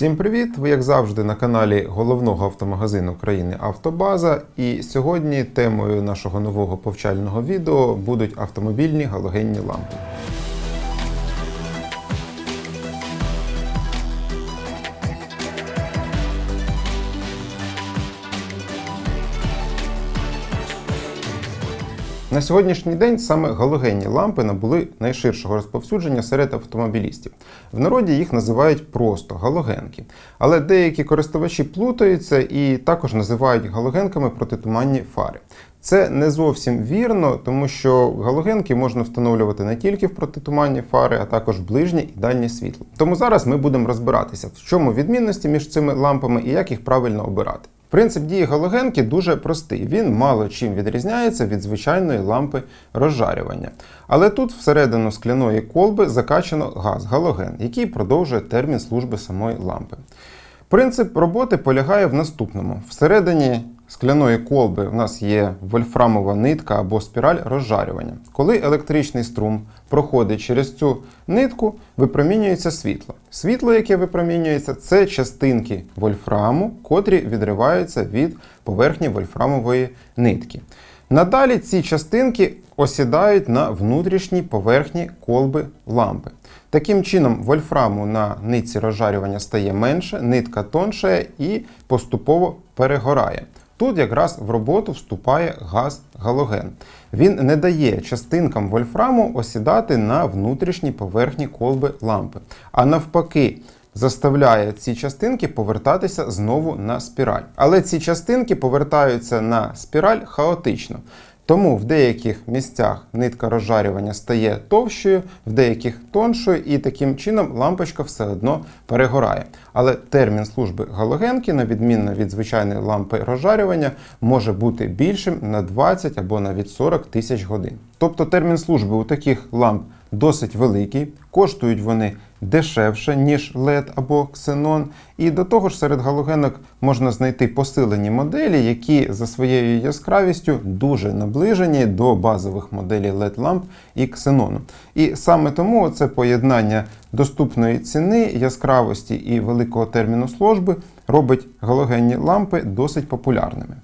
Всім привіт! Ви, як завжди, на каналі головного автомагазину країни Автобаза. І сьогодні темою нашого нового повчального відео будуть автомобільні галогенні лампи. На сьогоднішній день саме галогенні лампи набули найширшого розповсюдження серед автомобілістів. В народі їх називають просто галогенки. Але деякі користувачі плутаються і також називають галогенками протитуманні фари. Це не зовсім вірно, тому що галогенки можна встановлювати не тільки в протитуманні фари, а також в ближнє і дальнє світло. Тому зараз ми будемо розбиратися, в чому відмінності між цими лампами і як їх правильно обирати. Принцип дії галогенки дуже простий. Він мало чим відрізняється від звичайної лампи розжарювання. Але тут всередину скляної колби закачано газ галоген, який продовжує термін служби самої лампи. Принцип роботи полягає в наступному: всередині скляної колби в нас є вольфрамова нитка або спіраль розжарювання. Коли електричний струм проходить через цю нитку, випромінюється світло. Світло, яке випромінюється, це частинки вольфраму, котрі відриваються від поверхні вольфрамової нитки. Надалі ці частинки осідають на внутрішній поверхні колби лампи. Таким чином, вольфраму на нитці розжарювання стає менше, нитка тоншає і поступово перегорає. Тут якраз в роботу вступає газ галоген. Він не дає частинкам вольфраму осідати на внутрішній поверхні колби лампи, а навпаки. Заставляє ці частинки повертатися знову на спіраль. Але ці частинки повертаються на спіраль хаотично. Тому в деяких місцях нитка розжарювання стає товщою, в деяких тоншою, і таким чином лампочка все одно перегорає. Але термін служби галогенки, на відмінно від звичайної лампи розжарювання, може бути більшим на 20 або навіть 40 тисяч годин. Тобто термін служби у таких ламп досить великий, коштують вони дешевше, ніж LED або Xenon. І до того ж, серед галогенок можна знайти посилені моделі, які за своєю яскравістю дуже наближені до базових моделей LED ламп і Xenon. І саме тому це поєднання доступної ціни, яскравості і великого терміну служби робить галогенні лампи досить популярними.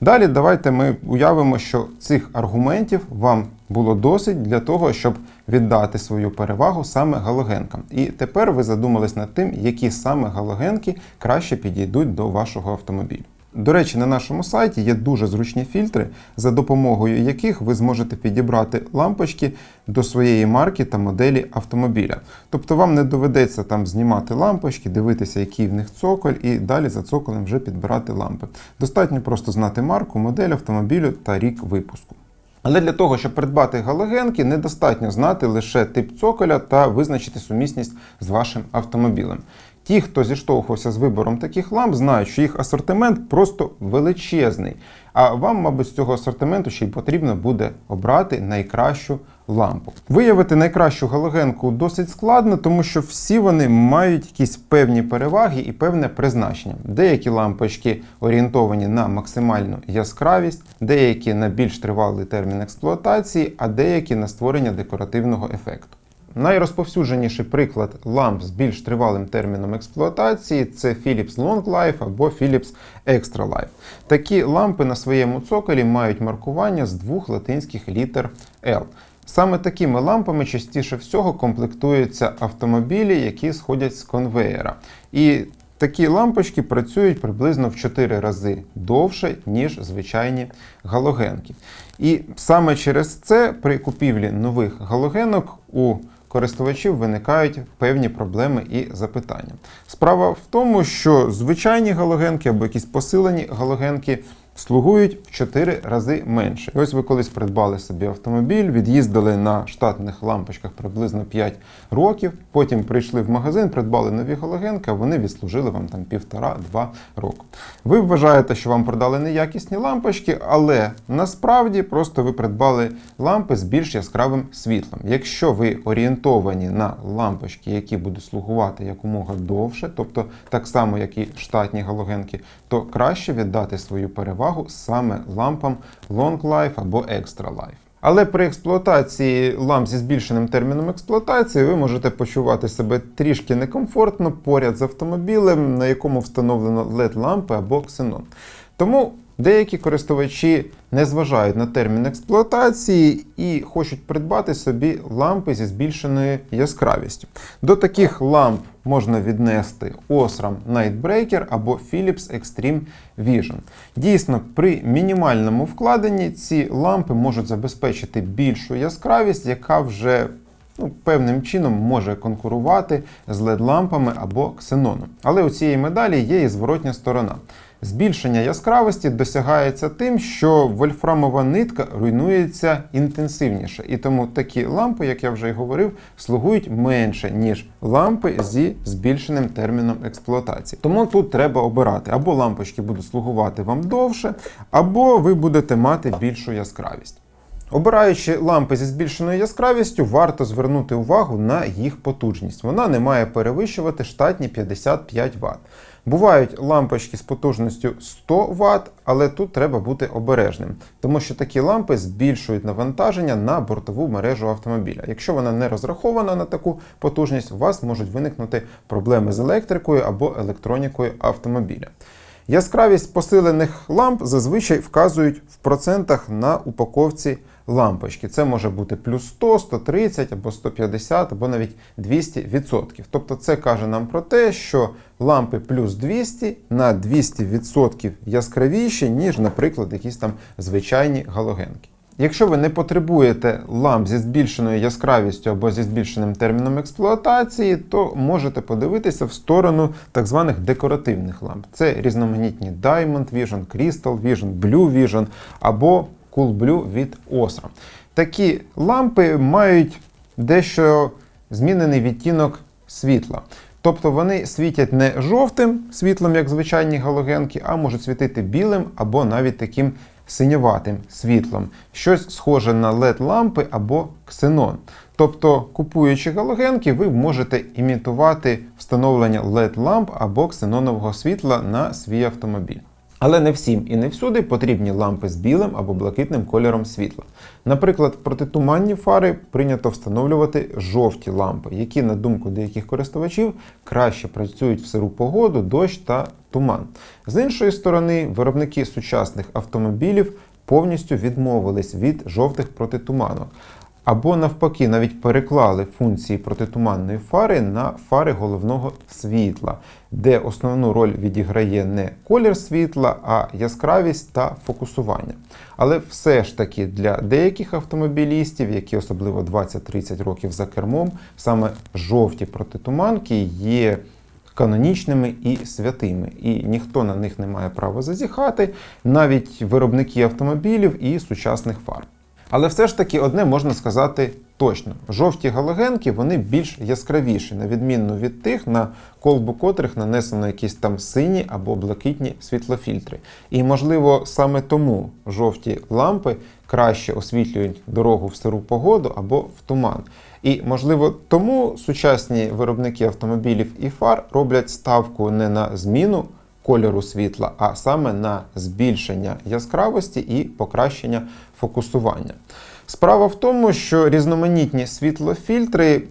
Далі давайте ми уявимо, що цих аргументів вам було досить для того, щоб віддати свою перевагу саме галогенкам. І тепер ви задумались над тим, які саме галогенки краще підійдуть до вашого автомобілю. До речі, на нашому сайті є дуже зручні фільтри, за допомогою яких ви зможете підібрати лампочки до своєї марки та моделі автомобіля. Тобто вам не доведеться там знімати лампочки, дивитися, який в них цоколь, і далі за цоколем вже підбирати лампи. Достатньо просто знати марку, модель автомобілю та рік випуску. Але для того, щоб придбати галогенки, недостатньо знати лише тип цоколя та визначити сумісність з вашим автомобілем. Ті, хто зіштовхувався з вибором таких ламп, знають, що їх асортимент просто величезний. А вам, мабуть, з цього асортименту ще й потрібно буде обрати найкращу лампу. Виявити найкращу галогенку досить складно, тому що всі вони мають якісь певні переваги і певне призначення. Деякі лампочки орієнтовані на максимальну яскравість, деякі на більш тривалий термін експлуатації, а деякі на створення декоративного ефекту. Найрозповсюдженіший приклад ламп з більш тривалим терміном експлуатації це Philips Long Life або Philips Extra Life. Такі лампи на своєму цоколі мають маркування з двох латинських літер L. Саме такими лампами частіше всього комплектуються автомобілі, які сходять з конвеєра. І Такі лампочки працюють приблизно в 4 рази довше, ніж звичайні галогенки. І саме через це при купівлі нових галогенок у користувачів виникають певні проблеми і запитання. Справа в тому, що звичайні галогенки або якісь посилені галогенки слугують в 4 рази менше. Ось ви колись придбали собі автомобіль, від'їздили на штатних лампочках приблизно 5 років. Потім прийшли в магазин, придбали нові галогенки, а вони відслужили вам там півтора-два роки. Ви вважаєте, що вам продали неякісні лампочки, але насправді просто ви придбали лампи з більш яскравим світлом. Якщо ви орієнтовані на лампочки, які будуть слугувати якомога довше, тобто так само, як і штатні галогенки, то краще віддати свою перевагу саме лампам Long Life або Extra Life. Але при експлуатації ламп зі збільшеним терміном експлуатації ви можете почувати себе трішки некомфортно поряд з автомобілем, на якому встановлено LED-лампи або ксенон. Тому деякі користувачі не зважають на термін експлуатації і хочуть придбати собі лампи зі збільшеною яскравістю. До таких ламп можна віднести Osram Nightbreaker або Philips Extreme Vision. Дійсно, при мінімальному вкладенні ці лампи можуть забезпечити більшу яскравість, яка вже ну, певним чином може конкурувати з LED-лампами або ксеноном. Але у цієї медалі є і зворотня сторона. Збільшення яскравості досягається тим, що вольфрамова нитка руйнується інтенсивніше, і тому такі лампи, як я вже й говорив, слугують менше, ніж лампи зі збільшеним терміном експлуатації. Тому тут треба обирати або лампочки будуть слугувати вам довше, або ви будете мати більшу яскравість. Обираючи лампи зі збільшеною яскравістю, варто звернути увагу на їх потужність. Вона не має перевищувати штатні 55 Вт. Бувають лампочки з потужністю 100 Вт, але тут треба бути обережним, тому що такі лампи збільшують навантаження на бортову мережу автомобіля. Якщо вона не розрахована на таку потужність, у вас можуть виникнути проблеми з електрикою або електронікою автомобіля. Яскравість посилених ламп зазвичай вказують в процентах на упаковці лампочки. Це може бути плюс 100, 130 або 150, або навіть 200%. Тобто це каже нам про те, що лампи плюс 200 на 200% яскравіші, ніж, наприклад, якісь там звичайні галогенки. Якщо ви не потребуєте ламп зі збільшеною яскравістю або зі збільшеним терміном експлуатації, то можете подивитися в сторону так званих декоративних ламп. Це різноманітні Diamond Vision, Crystal Vision, Blue Vision або Cool Blue від Osram. Такі лампи мають дещо змінений відтінок світла. Тобто вони світять не жовтим світлом, як звичайні галогенки, а можуть світити білим або навіть таким синьоватим світлом, щось схоже на LED-лампи або ксенон. Тобто, купуючи галогенки, ви можете імітувати встановлення LED-ламп або ксенонового світла на свій автомобіль. Але не всім і не всюди потрібні лампи з білим або блакитним кольором світла. Наприклад, протитуманні фари прийнято встановлювати жовті лампи, які, на думку деяких користувачів, краще працюють в сиру погоду, дощ та туман. З іншої сторони, виробники сучасних автомобілів повністю відмовились від жовтих протитуманок. Або навпаки, навіть переклали функції протитуманної фари на фари головного світла, де основну роль відіграє не колір світла, а яскравість та фокусування. Але все ж таки для деяких автомобілістів, які особливо 20-30 років за кермом, саме жовті протитуманки є канонічними і святими, і ніхто на них не має права зазіхати, навіть виробники автомобілів і сучасних фар. Але все ж таки одне можна сказати точно: жовті галогенки вони більш яскравіші, на відміну від тих, на колбу котрих нанесено якісь там сині або блакитні світлофільтри. І, можливо, саме тому жовті лампи краще освітлюють дорогу в сиру погоду або в туман. І, можливо, тому сучасні виробники автомобілів і фар роблять ставку не на зміну кольору світла, а саме на збільшення яскравості і покращення фокусування. Справа в тому, що різноманітні світлофільтри,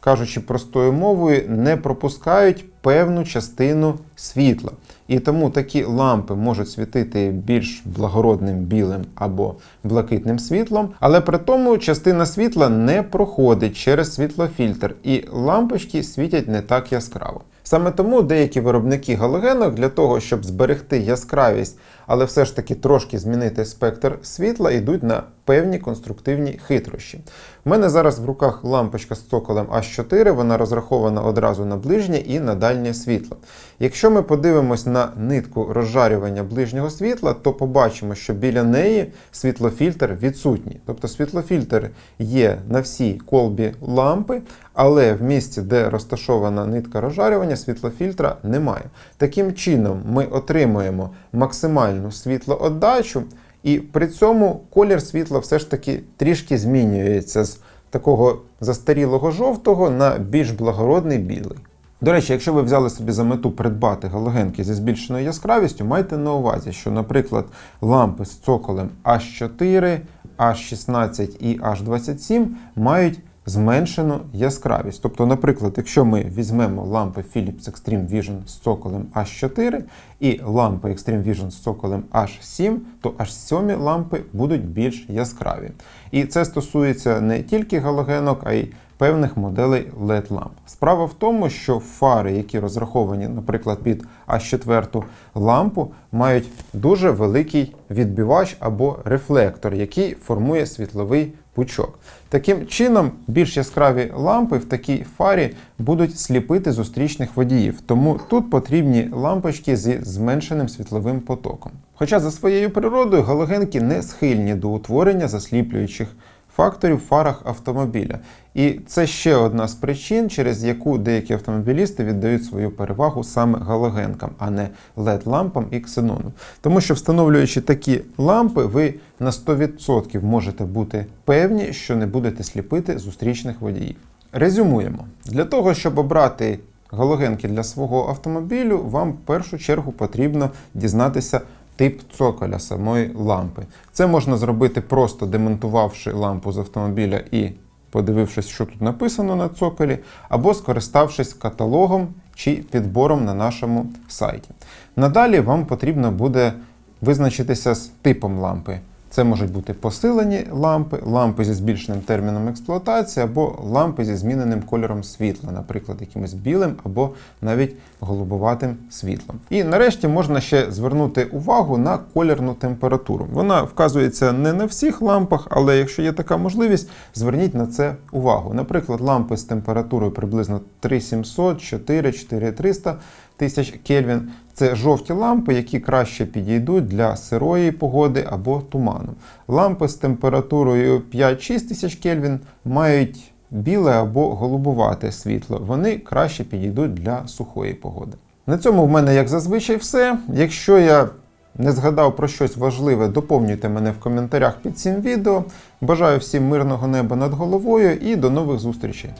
кажучи простою мовою, не пропускають певну частину світла. І тому такі лампи можуть світити більш благородним білим або блакитним світлом, але при тому частина світла не проходить через світлофільтр, і лампочки світять не так яскраво. Саме тому деякі виробники галогенок для того, щоб зберегти яскравість, але все ж таки трошки змінити спектр світла, йдуть на певні конструктивні хитрощі. У мене зараз в руках лампочка з цоколем H4, вона розрахована одразу на ближнє і на дальнє світло. Якщо ми подивимось на нитку розжарювання ближнього світла, то побачимо, що біля неї світлофільтр відсутній. Тобто світлофільтр є на всій колбі лампи, але в місці, де розташована нитка розжарювання, світлофільтра немає. Таким чином, ми отримуємо максимальну світлоотдачу, і при цьому колір світла все ж таки трішки змінюється з такого застарілого жовтого на більш благородний білий. До речі, якщо ви взяли собі за мету придбати галогенки зі збільшеною яскравістю, майте на увазі, що, наприклад, лампи з цоколем H4 H16 і H27 мають зменшену яскравість. Тобто, наприклад, якщо ми візьмемо лампи Philips Extreme Vision з цоколем H4 і лампи Extreme Vision з цоколем H7, то H7 лампи будуть більш яскраві. І це стосується не тільки галогенок, а й певних моделей LED ламп. Справа в тому, що фари, які розраховані, наприклад, під H4 лампу, мають дуже великий відбивач або рефлектор, який формує світловий пучок. Таким чином, більш яскраві лампи в такій фарі будуть сліпити зустрічних водіїв, тому тут потрібні лампочки зі зменшеним світловим потоком. Хоча за своєю природою галогенки не схильні до утворення засліплюючих факторів в фарах автомобіля. І це ще одна з причин, через яку деякі автомобілісти віддають свою перевагу саме галогенкам, а не LED-лампам і ксенону. Тому що встановлюючи такі лампи, ви на 100% можете бути певні, що не будете сліпити зустрічних водіїв. Резюмуємо: для того, щоб обрати галогенки для свого автомобілю, вам в першу чергу потрібно дізнатися тип цоколя самої лампи. Це можна зробити просто демонтувавши лампу з автомобіля і подивившись, що тут написано на цоколі, або скориставшись каталогом чи підбором на нашому сайті. Надалі вам потрібно буде визначитися з типом лампи. Це можуть бути посилені лампи, лампи зі збільшеним терміном експлуатації, або лампи зі зміненим кольором світла, наприклад, якимось білим або навіть голубоватим світлом. І нарешті можна ще звернути увагу на колірну температуру. Вона вказується не на всіх лампах, але якщо є така можливість, зверніть на це увагу. Наприклад, лампи з температурою приблизно 3700, 4, 4300 тисяч Кельвін. Це жовті лампи, які краще підійдуть для сирої погоди або туману. Лампи з температурою 5-6 тисяч Кельвін мають біле або голубувате світло. Вони краще підійдуть для сухої погоди. На цьому в мене, як зазвичай, все. Якщо я не згадав про щось важливе, доповнюйте мене в коментарях під цим відео. Бажаю всім мирного неба над головою і до нових зустрічей!